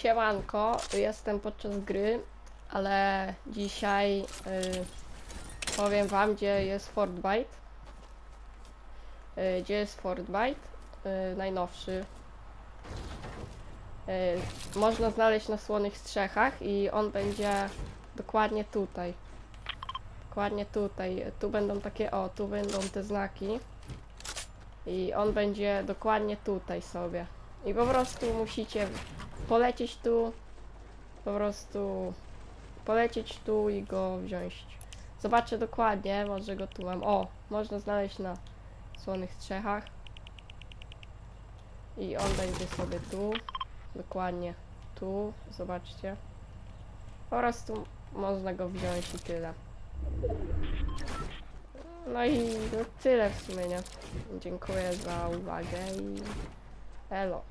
Siemanko, jestem podczas gry, ale dzisiaj y, powiem wam, gdzie jest Fortbyte. Y, gdzie jest Fortbyte? Y, najnowszy. Y, można znaleźć na Słonych Strzechach i on będzie dokładnie tutaj. Dokładnie tutaj. Tu będą takie, o, tu będą te znaki. I on będzie dokładnie tutaj sobie. I po prostu musicie polecieć tu, po prostu polecieć tu i go wziąć. Zobaczę dokładnie, może go tu mam. O, można znaleźć na słonych strzechach. I on będzie sobie tu, dokładnie tu, zobaczcie. Po prostu można go wziąć i tyle. No i no tyle w sumie, nie? Dziękuję za uwagę i 来了。